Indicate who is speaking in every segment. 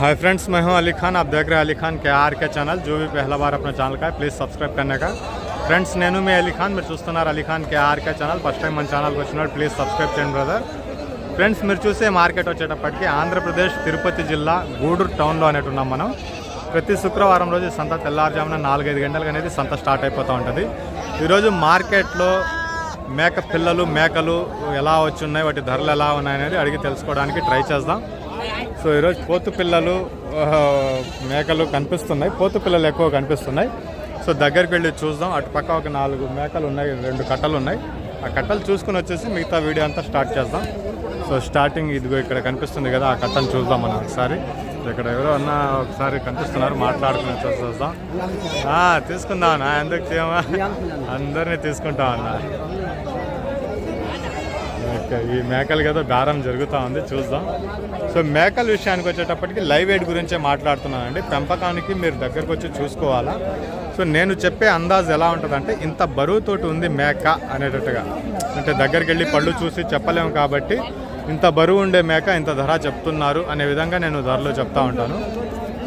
Speaker 1: Hi friends मैं हूं अली खान आप देख रहे हैं अली खान के आर के चैनल जो भी पहला बार अपना ఛానల్ का है ప్లీజ్ సబ్స్క్రైబ్ करने का ఫ్రెండ్స్ నేను మీ అలీ ఖాన్ మీరు చూస్తున్నారు Ali Khan K RK channel first time మన ఛానల్కి వచ్చినాడు ప్లీజ్ సబ్స్క్రైబ్ చేయండి బ్రదర్ ఫ్రెండ్స్ మీరు చూసే మార్కెట్ వచ్చేటప్పటికి ఆంధ్రప్రదేశ్ తిరుపతి జిల్లా గూడూరు టౌన్లో అనేటు ఉన్నాం మనం ప్రతి శుక్రవారం రోజు సంత తెల్లారుజామున నాలుగైదు గంటలకు అనేది సంత స్టార్ట్ అయిపోతూ ఉంటుంది ఈరోజు మార్కెట్లో మేక పిల్లలు మేకలు ఎలా వచ్చున్నాయి వాటి ధరలు ఎలా ఉన్నాయనేది అడిగి తెలుసుకోవడానికి ట్రై చేద్దాం సో ఈరోజు పోతు పిల్లలు మేకలు కనిపిస్తున్నాయి. పోతు పిల్లలు ఎక్కువ కనిపిస్తున్నాయి. సో దగ్గరికి వెళ్ళి చూద్దాం. అటు పక్క ఒక నాలుగు మేకలు ఉన్నాయి రెండు కట్టలు ఉన్నాయి. ఆ కట్టలు చూసుకుని వచ్చేసి మిగతా వీడియో అంతా స్టార్ట్ చేద్దాం. సో స్టార్టింగ్ ఇదిగో ఇక్కడ కనిపిస్తుంది కదా ఆ కట్టలు చూద్దాం మనం ఒకసారి. ఇక్కడ ఎవరో అన్న ఒకసారి కనిపిస్తున్నారు మాట్లాడుకుని చూద్దాం ఆ, తీసుకుందాం అన్న. ఎందుకు చేయమా? అందరినీ తీసుకుంటాం అన్న. ఈ మేకలు కదా బేరం జరుగుతూ ఉంది చూద్దాం. సో మేకల విషయానికి వచ్చేటప్పటికి లైవ్ ఎయిడ్ గురించే మాట్లాడుతున్నానండి. పెంపకానికి మీరు దగ్గరకు వచ్చి చూసుకోవాలా? సో నేను చెప్పే అందాజ్ ఎలా ఉంటుందంటే ఇంత బరువుతోటి ఉంది మేక అనేటట్టుగా. అంటే దగ్గరికి వెళ్ళి పళ్ళు చూసి చెప్పలేము కాబట్టి ఇంత బరువు ఉండే మేక ఇంత ధర చెప్తున్నారు అనే విధంగా నేను ధరలు చెప్తా ఉంటాను.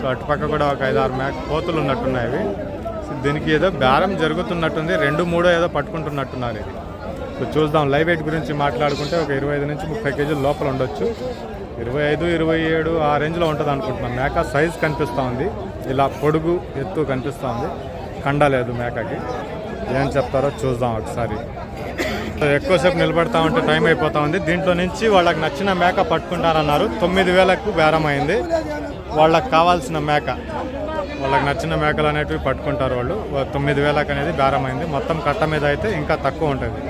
Speaker 1: సో అటుపక్క కూడా ఒక ఐదారు మేక కోతులు ఉన్నట్టున్నాయి సో దీనికి ఏదో బేరం జరుగుతున్నట్టుంది రెండు మూడో ఏదో పట్టుకుంటున్నట్టున్నారు ఇది. సో చూద్దాం లైవ్ వెయిట్ గురించి మాట్లాడుకుంటే ఒక ఇరవై ఐదు నుంచి ముప్పై కేజీల లోపల ఉండొచ్చు. ఇరవై ఐదు ఇరవై ఏడు ఆ రేంజ్లో ఉంటుంది అనుకుంటున్నాం. మేక సైజ్ కనిపిస్తూ ఉంది. ఇలా పొడుగు ఎత్తు కనిపిస్తూ ఉంది. కండ లేదు మేకకి. ఏం చెప్తారో చూద్దాం ఒకసారి. ఎక్కువసేపు నిలబడతా ఉంటే టైం అయిపోతా ఉంది. దీంట్లో నుంచి వాళ్ళకి నచ్చిన మేక పట్టుకుంటారన్నారు తొమ్మిది వేలకు బేరం అయింది. వాళ్ళకి కావాల్సిన మేక వాళ్ళకి నచ్చిన మేకలు అనేటివి పట్టుకుంటారు వాళ్ళు. తొమ్మిది వేలకు అనేది బేరం అయింది. మొత్తం కట్ట మీద అయితే ఇంకా తక్కువ ఉంటుంది.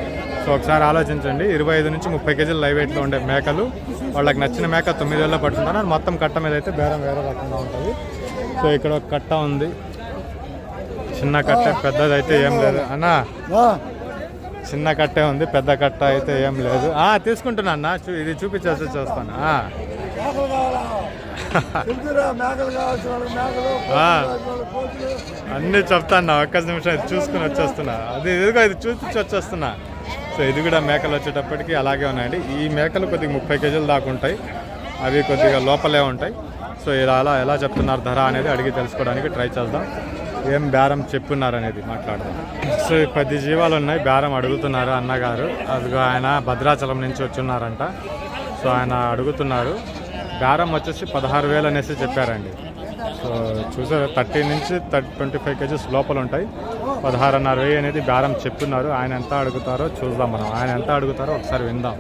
Speaker 1: సో ఒకసారి ఆలోచించండి. ఇరవై ఐదు నుంచి ముప్పై కేజీలు లైవ్ వెయిట్లో ఉండే మేకలు వాళ్ళకి నచ్చిన మేక తొమ్మిది వేలలో పట్టుకుంటారు మొత్తం కట్ట మీద అయితే బేరం వేరే రకంగా ఉంటుంది. సో ఇక్కడ ఒక కట్ట ఉంది. చిన్న కట్ట పెద్దది అయితే ఏం లేదు. అన్నా చిన్న కట్టే ఉంది పెద్ద కట్ట అయితే ఏం లేదు. ఆ తీసుకుంటున్నా అన్న. చూ ఇది చూపించేసి చూస్తాను అన్నీ చెప్తాను ఒక్క నిమిషం ఇది చూసుకుని వచ్చేస్తున్నా. అది ఇదిగో ఇది చూపించి వచ్చేస్తున్నా. సో ఇది కూడా మేకలు వచ్చేటప్పటికి అలాగే ఉన్నాయండి. ఈ మేకలు కొద్దిగా ముప్పై కేజీలు దాకా ఉంటాయి. అవి కొద్దిగా లోపలే ఉంటాయి. సో ఇలా అలా ఎలా చెప్తున్నారు ధర అనేది అడిగి తెలుసుకోవడానికి ట్రై చేద్దాం. ఏం బేరం చెప్పున్నారు అనేది మాట్లాడదాం. సో ఈ పది జీవాలు ఉన్నాయి. బేరం అడుగుతున్నారు అన్నగారు. అదిగో ఆయన భద్రాచలం నుంచి వచ్చున్నారంట. సో ఆయన అడుగుతున్నారు. బేరం వచ్చేసి పదహారు వేలు అనేసి చెప్పారండి. సో చూసారు థర్టీ నుంచి థర్టీ ట్వంటీ ఫైవ్ కేజీస్ లోపల ఉంటాయి. పదహారున్నర వెయ్యి అనేది బేరం చెప్తున్నారు ఆయన ఎంత అడుగుతారో చూద్దాం మనం. ఆయన ఎంత అడుగుతారో ఒకసారి విందాం.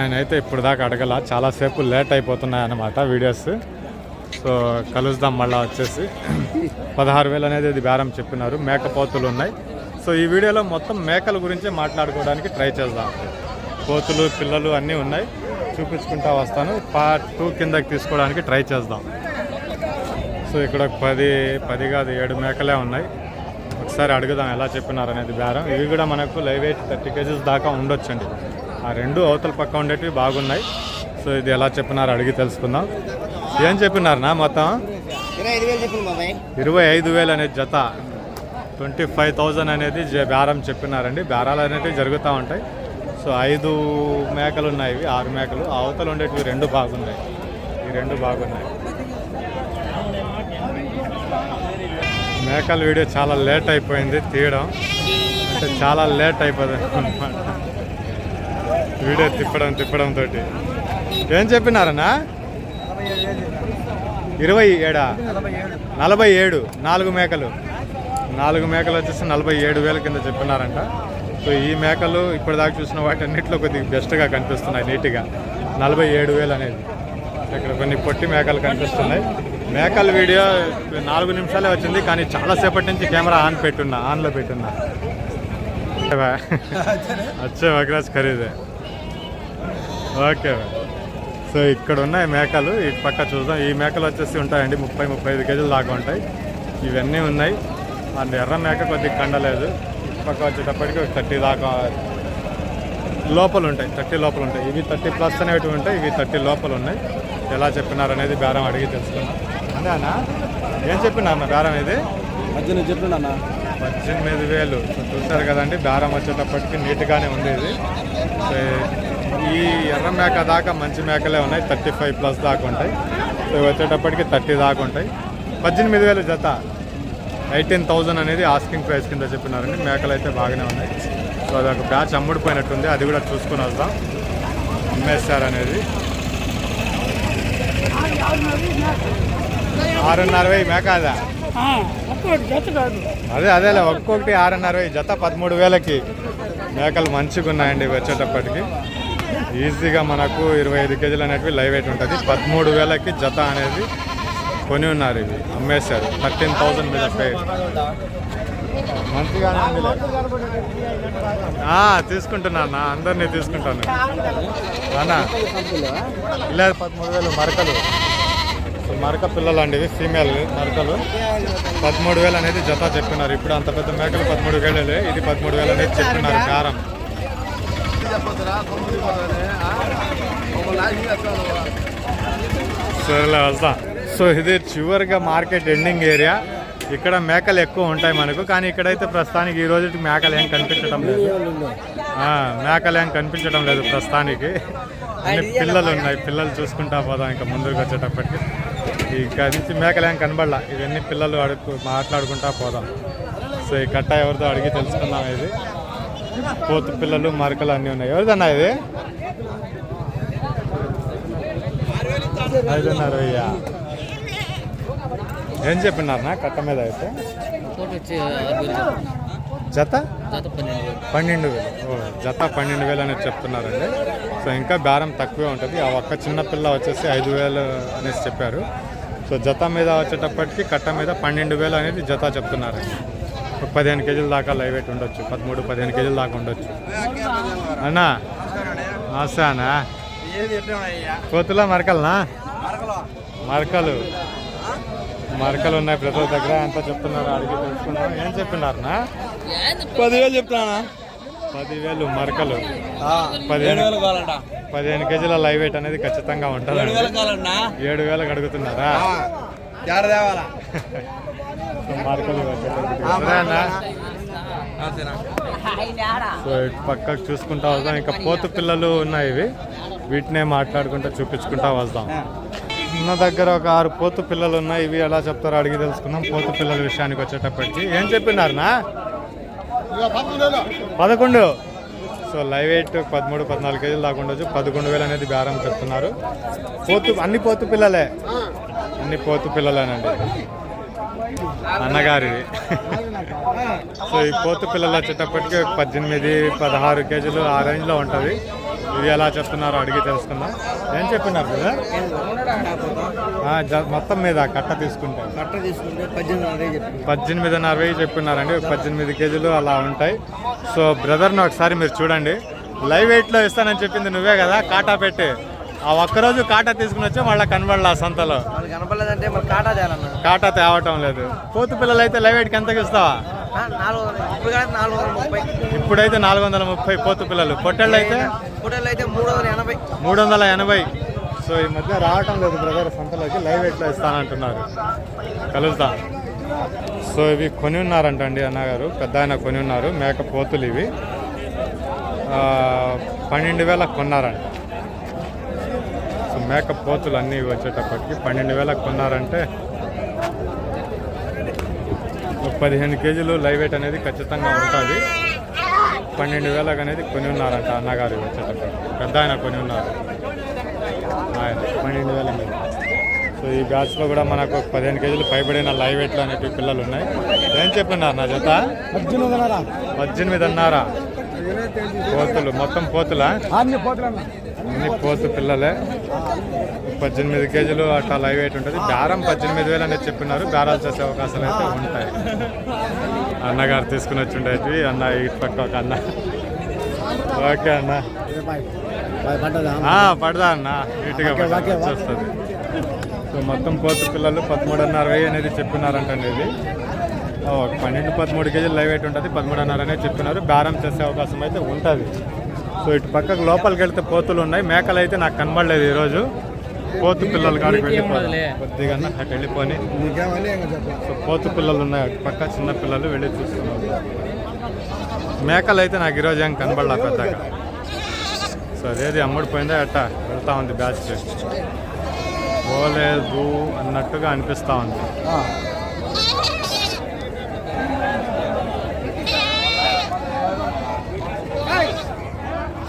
Speaker 1: ఆయన అయితే ఇప్పుడు దాకా అడగల. చాలాసేపు లేట్ అయిపోతున్నాయి అన్నమాట వీడియోస్. సో కలుద్దాం మళ్ళీ వచ్చేసి. పదహారు వేలు అనేది ఇది బేరం చెప్పినారు. మేకపోతులు ఉన్నాయి. సో ఈ వీడియోలో మొత్తం మేకల గురించే మాట్లాడుకోవడానికి ట్రై చేద్దాం. కోతులు పిల్లలు అన్నీ ఉన్నాయి. చూపించుకుంటా వస్తాను. పార్ట్ టూ కిందకి తీసుకోవడానికి ట్రై చేద్దాం. సో ఇక్కడ ఒక పది పది కాదు ఏడు మేకలే ఉన్నాయి. ఒకసారి అడుగుదాం ఎలా చెప్పినారు అనేది బేరం. ఇవి కూడా మనకు లైవ్ వెయిట్ థర్టీ కేజీస్ దాకా ఉండొచ్చండి. ఆ రెండు అవతల పక్క ఉండేటివి బాగున్నాయి. సో ఇది ఎలా చెప్పినారు అడిగి తెలుసుకుందాం. ఏం చెప్పినారు నా మొత్తం?
Speaker 2: ఇరవై ఐదు వేలు
Speaker 1: అనేది జత. ట్వంటీ ఫైవ్ థౌజండ్ అనేది జ- బేరం చెప్పినారండి. బేరాలు అనేటివి జరుగుతూ ఉంటాయి. సో ఐదు మేకలు ఉన్నాయి ఇవి ఆరు మేకలు. అవతల ఉండేటివి రెండు బాగున్నాయి. ఈ రెండు బాగున్నాయి. మేకల వీడియో చాలా లేట్ అయిపోయింది తీయడం. అంటే చాలా లేట్ అయిపోతుంది అనమాట వీడియో తిప్పడం తిప్పడం తోటి. ఏం చెప్పినారన్నా? ఇరవై ఏడా? నలభై ఏడు నాలుగు మేకలు. నాలుగు మేకలు వచ్చేసి నలభై ఏడు వేల కింద చెప్పినారంట. సో ఈ మేకలు ఇప్పటిదాకా చూసిన వాటి అన్నింటిలో కొద్దిగా బెస్ట్గా కనిపిస్తున్నాయి నీట్గా. నలభై ఏడు వేలు అనేది. ఇక్కడ కొన్ని పొట్టి మేకలు కనిపిస్తున్నాయి. మేకల వీడియో నాలుగు నిమిషాలే వచ్చింది కానీ చాలాసేపటి నుంచి కెమెరా ఆన్ పెట్టున్నా ఆన్లో పెట్టున్నా. అచ్చే వగ్రాజ్ ఖరీదే. ఓకే. సో ఇక్కడ ఉన్నాయి మేకలు. ఇటు పక్క చూద్దాం. ఈ మేకలు వచ్చేసి ఉంటాయండి ముప్పై ముప్పై ఐదు కేజీలు దాకా ఉంటాయి. ఇవన్నీ ఉన్నాయి. అండ్ ఎర్ర మేక కొద్దిగా కండలేదు. ఇటు పక్క వచ్చేటప్పటికి ఒక థర్టీ దాకా లోపల ఉంటాయి థర్టీ లోపల ఉంటాయి. ఇవి థర్టీ ప్లస్ అనేవి ఉంటాయి ఇవి థర్టీ లోపల ఉన్నాయి. ఎలా చెప్పినారనేది బేరం అడిగి తెలుసుకున్నాం అన్న ఏం చెప్పినారు అన్న బేరం ఇది?
Speaker 2: మధ్యన చెప్తున్నా
Speaker 1: పద్దెనిమిది వేలు. చూసారు కదండి బేరం వచ్చేటప్పటికి నీట్గానే ఉంది ఇది. సో ఈ ఎర్ర మేక దాకా మంచి మేకలే ఉన్నాయి థర్టీ ఫైవ్ ప్లస్ దాకా ఉంటాయి. సో వచ్చేటప్పటికి థర్టీ దాకా ఉంటాయి. పద్దెనిమిది వేలు జత. ఎయిటీన్ థౌజండ్ అనేది ఆస్కింగ్ ప్రైస్ కింద చెప్పినారండి. మేకలు అయితే బాగానే ఉన్నాయి. సో అది ఒక బ్యాచ్ అమ్ముడిపోయినట్టుంది. అది కూడా చూసుకుని వద్దాం. అమ్మేస్తారు అనేది. ఆరున్నర వెయ్యి మేక అదా
Speaker 2: ఒక్కటి జత కాదు.
Speaker 1: అదే అదేలే ఒక్కొక్కటి ఆరున్నర వెయ్యి జత పదమూడు వేలకి మేకలు మంచిగా ఉన్నాయండి వచ్చేటప్పటికి. ఈజీగా మనకు ఇరవై ఐదు కేజీలు అనేటివి లైవ్ వెయిట్ ఉంటుంది. పదమూడు వేలకి జత అనేది కొని ఉన్నారు ఇవి. అమ్మేశారు. థర్టీన్ థౌజండ్ మీద పే. మంచిగానే. ఆ, తీసుకుంటున్నా అందరినీ తీసుకుంటాను. అన్న ఇలా పదమూడు వేలు మరకలు. సో మరక పిల్లలు అండి ఇవి ఫీమేల్ మరకలు పదమూడు వేలు అనేది జత చెప్తున్నారు. ఇప్పుడు అంత పెద్ద మేకలు పదమూడు వేలే ఇది పదమూడు వేలు అనేది చెప్తున్నారు కారం సరేలే ఇలా వస్తా. సో ఇది చివరిగా మార్కెట్ ఎండింగ్ ఏరియా. ఇక్కడ మేకలు ఎక్కువ ఉంటాయి మనకు కానీ ఇక్కడైతే ప్రస్తుతానికి ఈ రోజు మేకలు ఏం కనిపించడం లేదు. ఆ, మేకలు ఏం కనిపించడం లేదు ప్రస్తుతానికి. అన్ని పిల్లలు ఉన్నాయి పిల్లలు చూసుకుంటా పోదాం ఇంకా ముందుకు వచ్చేటప్పటికి. ఇంకా నుంచి మేకలు కనబడలా. ఇవన్నీ పిల్లలు అడుగు మాట్లాడుకుంటా పోదాం. సో ఈ కట్ట ఎవరిదో అడిగి తెలుసుకుందాం ఇది. పోతు పిల్లలు మరకలు అన్నీ ఉన్నాయి. ఎవరిదన్నా ఇది? ఐదున్నర వెయ్యా? ఏం చెప్పినారనా కట్ట మీద అయితే. జత?
Speaker 3: పన్నెండు వేలు.
Speaker 1: ఓ జత పన్నెండు వేలు అనేది చెప్తున్నారండి. సో ఇంకా బేరం తక్కువే ఉంటుంది. ఆ ఒక్క చిన్న పిల్ల వచ్చేసి ఐదు వేలు అనేసి చెప్పారు. సో జత మీద వచ్చేటప్పటికి కట్ట మీద పన్నెండు వేలు అనేది జత చెప్తున్నారండి ఒక పదిహేను కేజీల దాకా లైవ్ వెయిట్ ఉండొచ్చు. పదమూడు పదిహేను కేజీల దాకా ఉండొచ్చు. అన్నా? నమస్తేనా కోతులా మరకలనా? మరకలు. మరకలు ఉన్నాయి ప్రతి దగ్గర. ఎంత చెప్తున్నారు అడిగి తెలుసుకున్నాం ఏం చెప్పినారనా
Speaker 2: పదివేలు చెప్తానా
Speaker 1: పదివేలు మరకలు. పదిహేను
Speaker 2: కావాలంట.
Speaker 1: పదిహేను కేజీల లైవ్ వెయిట్ అనేది ఖచ్చితంగా ఉంటుంది ఏడు వేలకు అడుగుతున్నారా? సో ఇటు పక్కకు చూసుకుంటా వద్దాం. ఇంకా పోతు పిల్లలు ఉన్నాయి ఇవి. వీటినే మాట్లాడుకుంటా చూపించుకుంటా వద్దాం. ఉన్న దగ్గర ఒక ఆరు పోతు పిల్లలు ఉన్నాయి. ఇవి ఎలా చెప్తారో అడిగి తెలుసుకుందాం. పోతు పిల్లల విషయానికి వచ్చేటప్పటికి. ఏం చెప్పినారనా పదకొండు. సో లైవ్ ఎయిట్ పదమూడు పద్నాలుగు కేజీలు దాకా ఉండొచ్చు. పదకొండు వేలు అనేది బేరం చెప్తున్నారు. పోతు అన్ని పోతు పిల్లలే. అన్ని పోతు పిల్లలేనండి. అన్నగారిది సో ఈ పోతు పిల్లలు వచ్చేటప్పటికి పద్దెనిమిది పదహారు కేజీలు ఆ రేంజ్లో ఉంటుంది. ఇవి ఎలా చెప్తున్నారో అడిగి తెలుసుకుందాం. ఏం చెప్పినారు జ- మొత్తం మీద కట్ట తీసుకుంటే.
Speaker 2: కట్ట తీసుకుంటే
Speaker 1: పద్దెనిమిదిన్నర వెయ్యి చెప్పినారండి. పద్దెనిమిది కేజీలు అలా ఉంటాయి. సో బ్రదర్ని ఒకసారి మీరు చూడండి. లైవ్ వెయిట్లో ఇస్తానని చెప్పింది నువ్వే కదా కాటా పెట్టి. ఆ ఒక్కరోజు కాటా తీసుకుని వచ్చి మళ్ళీ కనబడలా సంతలో.
Speaker 2: మరి కాటా
Speaker 1: తేవటం లేదు. పోతు పిల్లలు అయితే లైవ్ వెయిట్కి ఎంతకి ఇస్తావా? ఇప్పుడైతే నాలుగు వందల ముప్పై పోతు పిల్లలు. పొట్టేళ్ళు అయితే?
Speaker 2: మూడు వందల ఎనభై.
Speaker 1: మూడు వందల ఎనభై. సో ఈ మధ్య రావటం లేదు బ్రదర్ సంతలోకి. లైవ్ వెయిట్లో ఇస్తానంటున్నారు. కలుద్దాం. సో ఇవి కొని ఉన్నారంటండి అన్నగారు. పెద్ద ఆయన కొని ఉన్నారు. మేక పోతులు ఇవి. పన్నెండు వేలకు కొన్నారంట. సో మేక పోతులు అన్నీ వచ్చేటప్పటికి పన్నెండు వేలకు కొన్నారంటే పదిహేను కేజీలు లైవ్ వెయిట్ అనేది ఖచ్చితంగా ఉంటుంది. పన్నెండు వేలకు అనేది కొని ఉన్నారంట అన్నగారు వచ్చేటప్పుడు పెద్ద ఆయన కొని ఉన్నారు. ఆయన పన్నెండు వేల మీద. సో ఈ బ్యాచ్లో కూడా మనకు పదిహేను కేజీలు పైబడిన లైవ్ వెయిట్లు అనేటివి పిల్లలు ఉన్నాయి. ఏం చెప్పినారు నా జత?
Speaker 2: పద్దెనిమిది
Speaker 1: అన్నారా పోతులు. మొత్తం పోతులా?
Speaker 2: అన్ని
Speaker 1: పోతు పిల్లలే. పద్దెనిమిది కేజీలు అట్లా లైవ్ వెయిట్ ఉంటుంది. బేరం పద్దెనిమిది వేలు అనేది చెప్పినారు. బేరాలు చేసే అవకాశాలు అయితే ఉంటాయి. అన్నగారు తీసుకుని వచ్చి ఉండేవి అన్న ఇటు పక్క ఒక అన్న. ఓకే అన్న. పడదా అన్న? నీట్గా. వచ్చేస్తుంది. సో మొత్తం పోతు పిల్లలు పదమూడున్నర వెయ్యి అనేది చెప్పినారంటండి ఇది పన్నెండు పదమూడు కేజీలు లైవ్ వెయిట్ ఉంటుంది. పదమూడున్నర అనేది చెప్పినారు. బేరం చేసే అవకాశం అయితే ఉంటుంది. సో ఇటు పక్కకు లోపలికి వెళ్తే పోతులు ఉన్నాయి. మేకలు అయితే నాకు కనబడలేదు ఈరోజు. పోతు పిల్లలు కాడికి వెళ్ళిపోయి కొద్దిగా అటు వెళ్ళిపోయి సో పోతు పిల్లలు ఉన్నాయి అటు పక్క చిన్న పిల్లలు వెళ్ళి చూస్తున్నారు. మేకలు అయితే నాకు ఈరోజు ఏం కనబడలా పెద్దగా. సో అదేది అమ్ముడిపోయిందా అట్ట వెళ్తా ఉంది బ్యాచ్. పోలేదు అన్నట్టుగా అనిపిస్తా ఉంది.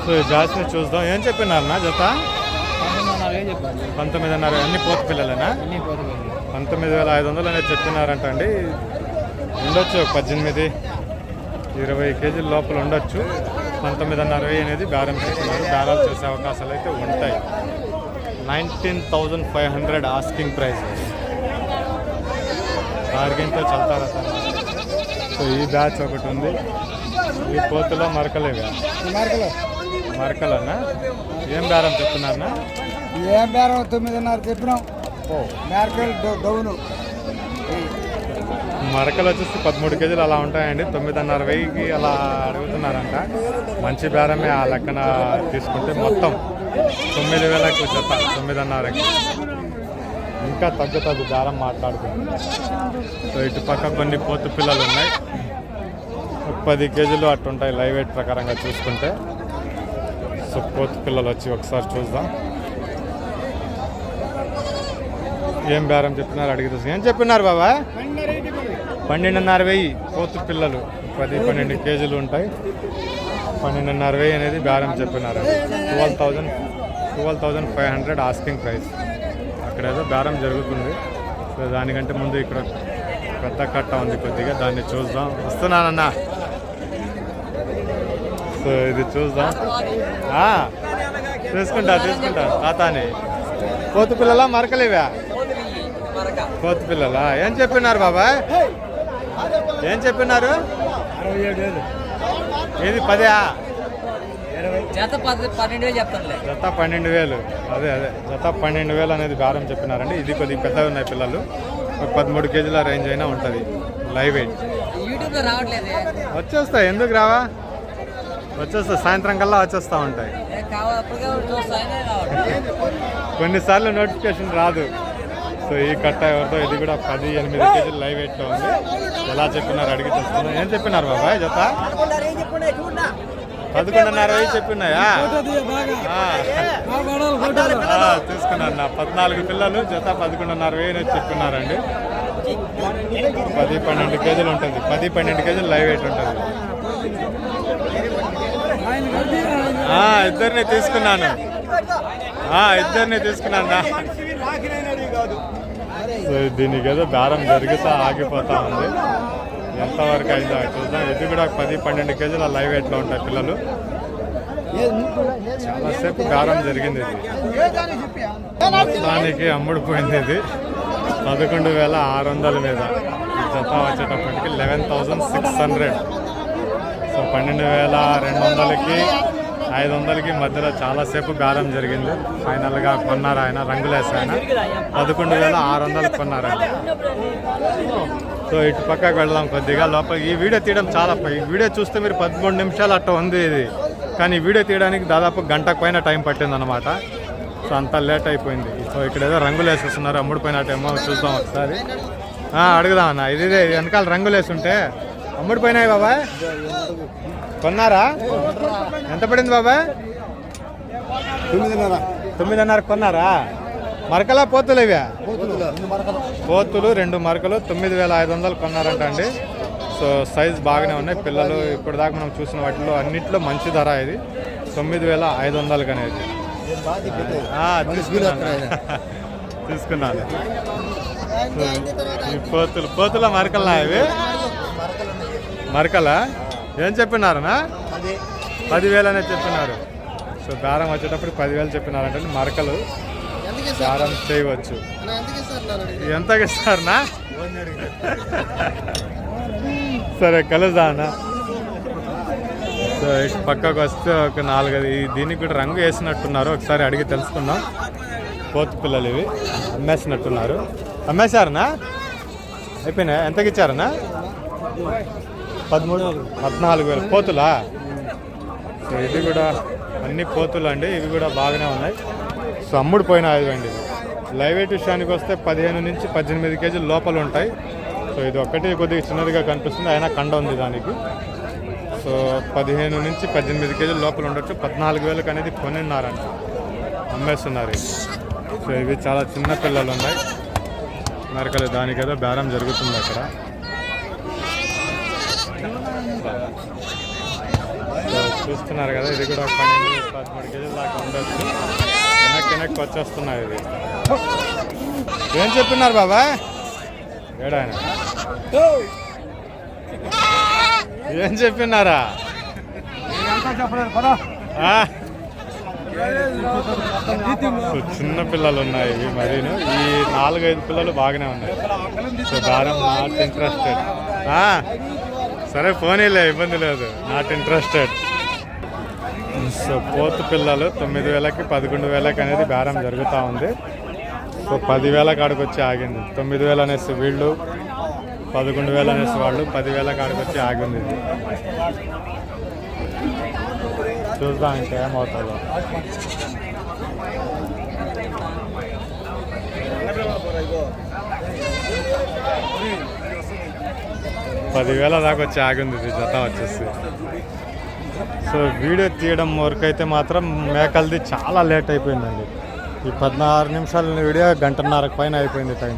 Speaker 1: సో ఈ బ్యాచ్ని చూద్దాం. ఏం చెప్పినారు నా జత?
Speaker 3: పంతొమ్మిదిన్నర
Speaker 1: అన్ని పోతు పిల్లలేనా? పంతొమ్మిది వేల ఐదు వందలు అనేది చెప్పినారంట అండి ఉండొచ్చు పద్దెనిమిది ఇరవై కేజీల లోపల ఉండొచ్చు. పంతొమ్మిదిన్నర వెయ్యి అనేది బేరం చేస్తున్నారు. బేరాలు చేసే అవకాశాలు అయితే ఉంటాయి. Nineteen thousand five hundred asking price. బార్గెన్తో చల్తారా సార్? సో ఈ బ్యాచ్ ఒకటి ఉంది. ఈ పోతులో మరకలేవా? మరకలన్నా ఏం బేరం చెప్తున్నారన్నా?
Speaker 2: ఏం బేరం తొమ్మిదిన్నర చెప్పినాం.
Speaker 1: ఓ.
Speaker 2: మేరకాయలు డౌను.
Speaker 1: మరకలు వచ్చేసి పదమూడు కేజీలు అలా ఉంటాయండి. తొమ్మిదిన్నర వెయ్యికి అలా అడుగుతున్నారంట. మంచి బేరమే ఆ లెక్కన తీసుకుంటే మొత్తం తొమ్మిది వేలకు జత తొమ్మిదిన్నరకి. ఇంకా తగ్గుతుంది బేరం మాట్లాడుకుంటుంది సో ఇటు పక్క కొన్ని పోతు పిల్లలు ఉన్నాయి. పది కేజీలు అట్టుంటాయి లైవ్ వెయిట్ ప్రకారంగా చూసుకుంటే. సో పోతు పిల్లలు వచ్చి ఒకసారి చూద్దాం. ఏం బేరం చెప్తున్నారు అడిగితే ఏం చెప్పినారు బాబా? పన్నెండున్నర వెయ్యి కోతు పిల్లలు. పది పన్నెండు కేజీలు ఉంటాయి. పన్నెండున్నర వెయ్యి అనేది బేరం చెప్పినారు. Twelve thousand twelve thousand five hundred asking price. అక్కడ ఏదో బేరం జరుగుతుంది. సో దానికంటే ముందు ఇక్కడ పెద్ద కట్ట ఉంది కొద్దిగా. దాన్ని చూద్దాం. వస్తున్నానన్నా. సో ఇది చూద్దాం. తీసుకుంటా తీసుకుంటా. తాతాని. కోతు పిల్లలా మరకలేవా? కోతి పిల్లలా? ఏం చెప్పినారు బాబాయ్ ఏం చెప్పినారు? ఇది పదా?
Speaker 3: జత పన్నెండు వేలు
Speaker 1: జత పన్నెండు వేలు. అదే అదే. జత పన్నెండు వేలు అనేది బేరం చెప్పినారండి. ఇది కొద్దిగా పెద్దగా ఉన్నాయి పిల్లలు. ఒక పదమూడు కేజీల రేంజ్ అయినా ఉంటుంది. లైవ్ వెయిట్
Speaker 3: యూట్యూబ్లో రావట్లేదే.
Speaker 1: వచ్చేస్తాయి. ఎందుకు రావా? వచ్చేస్తా సాయంత్రం కల్లా వచ్చేస్తూ ఉంటాయి. కొన్నిసార్లు నోటిఫికేషన్ రాదు. సో ఈ కట్ట ఎవరితో ఇది కూడా పది ఎనిమిది కేజీలు లైవ్ వెయిట్లో ఉంది. ఎలా చెప్పినారు అడిగి తెలుసుకుందాం. ఏం చెప్పినారు బాబాయ్ జత? పదకొండున్నర వెయ్యి చెప్పినాయా? తీసుకున్నాను. నా పద్నాలుగు పిల్లలు జత పదకొండున్నర వెయ్యి చెప్పినారండి. పది పన్నెండు కేజీలు ఉంటుంది. పది పన్నెండు కేజీలు లైవ్ ఎయిట్ ఉంటుంది. ఇద్దరిని తీసుకున్నాను. ఇద్దరిని తీసుకున్నాను. సో దీనికి ఏదో బేరం జరుగుతా ఆగిపోతా ఉంది. ఎంతవరకు అయిందో చూద్దాం. ఇది కూడా పది పన్నెండు కేజీల లైవ్ ఎట్లా ఉంటాయి పిల్లలు? చాలాసేపు బేరం జరిగింది ఇది. మొత్తానికి అమ్ముడుపోయింది ఇది. పదకొండు వేల ఆరు వందల మీద. జత వచ్చేటప్పటికి eleven thousand six hundred so పన్నెండు వేల రెండు వందలకి ఐదు వందలకి మధ్యలో చాలాసేపు గారం జరిగింది. ఫైనల్గా కొన్నారు ఆయన రంగులేసి ఆయన. పదకొండు వేల ఆరు వందలు కొన్నారండి సో ఇటు పక్కకు వెళ్దాం కొద్దిగా. లోపల ఈ వీడియో తీయడం చాలా ఈ వీడియో చూస్తే మీరు పదమూడు నిమిషాలు అట్ట ఉంది ఇది. కానీ వీడియో తీయడానికి దాదాపు గంటకు పైన టైం పట్టింది అనమాట సో అంతా లేట్ అయిపోయింది. సో ఇక్కడ ఏదో రంగులు వేసేస్తున్నారు అమ్ముడిపోయినట్టేమో చూద్దాం ఒకసారి. అడుగుదాం అన్న. ఇది వెనకాల రంగులు వేస్తుంటే అమ్ముడిపోయినాయి బాబాయ్. కొన్నారా? ఎంత పడింది బాబాయ్
Speaker 2: తొమ్మిదిన్నర.
Speaker 1: తొమ్మిదిన్నర కొన్నారా? మరకలా పోతులు ఇవే?
Speaker 2: పోతులు రెండు మరకలు.
Speaker 1: మరకలు తొమ్మిది వేల ఐదు వందలు కొన్నారంట అండి. సో సైజ్ బాగానే ఉన్నాయి. పిల్లలు ఇప్పుడు దాకా మనం చూసిన వాటిలో అన్నిట్లో మంచి ధర ఇది. తొమ్మిది వేల ఐదు వందలకి అనేది. తీసుకున్నాను. పోతులు పోతుల మరకల్లా ఇవి? మరకలా? ఏం చెప్పినారనా? పదివేలు అనేది చెప్పినారు. సో బేరం వచ్చేటప్పుడు పదివేలు చెప్పినారంటే మరకలు. బేరం చేయవచ్చు. ఎంతకి ఇస్తారనా సరే కలుద్దా అన్న. సో పక్కకు వస్తే ఒక నాలుగైదు దీనికి కూడా రంగు వేసినట్టున్నారు. ఒకసారి అడిగి తెలుసుకుందాం. పోతు పిల్లలు ఇవి. అమ్మేసినట్టున్నారు. అమ్మేశారనా? అయిపోయినా ఎంతకి ఇచ్చారనా పదమూడు పద్నాలుగు వేలు. పోతులా? సో ఇది కూడా అన్ని పోతులు అండి. ఇవి కూడా బాగానే ఉన్నాయి. సో అమ్ముడు పోయిన ఇవండి ఇవి లైవ్ ఎయిట్ విషయానికి వస్తే పదిహేను నుంచి పద్దెనిమిది కేజీలు లోపల ఉంటాయి. సో ఇది ఒకటి కొద్దిగా చిన్నదిగా కనిపిస్తుంది. అయినా కండ ఉంది దానికి. సో పదిహేను నుంచి పద్దెనిమిది కేజీల లోపల ఉండొచ్చు. పద్నాలుగు వేలకు అనేది కొనిన్నారంట. అమ్మేస్తున్నారు సో ఇవి చాలా చిన్న పిల్లలు ఉన్నాయి. మరికలు దానికేదో బేరం జరుగుతుంది అక్కడ. చూస్తున్నారు కదా ఇది కూడా పన్నెండు పదమూడు కేజీలు దాకా ఉండొచ్చు. వెనక్కి వెనక్కి వచ్చేస్తున్నాయి ఇది ఏం చెప్తున్నారు బాబా? ఏడాయన ఏం చెప్పినారా? చిన్న పిల్లలు ఉన్నాయి ఇవి మరీను. ఈ నాలుగైదు పిల్లలు బాగానే ఉన్నాయి. సో దారం నాట్ ఇంట్రెస్టెడ్ సరే ఫోనీలే ఇబ్బంది లేదు. నాట్ ఇంట్రెస్టెడ్ సో పోతు పిల్లలు తొమ్మిది వేలకి పదకొండు వేలకి అనేది బేరం జరుగుతూ ఉంది. సో పదివేల కాడికి వచ్చి ఆగింది. తొమ్మిది వేలు అనేసి వీళ్ళు పదకొండు వేలు అనేసి వాళ్ళు పదివేల కాడికి వచ్చి ఆగింది. ఇది చూద్దాం ఇంకా ఏమవుతుందో. పదివేల దాకా వచ్చి ఆగింది జత వచ్చేసి. సో వీడియో తీయడం వరకు అయితే మాత్రం మేకలది చాలా లేట్ అయిపోయిందండి. ఈ పద్నారు నిమిషాల వీడియో గంటన్నరకు పైన అయిపోయింది టైం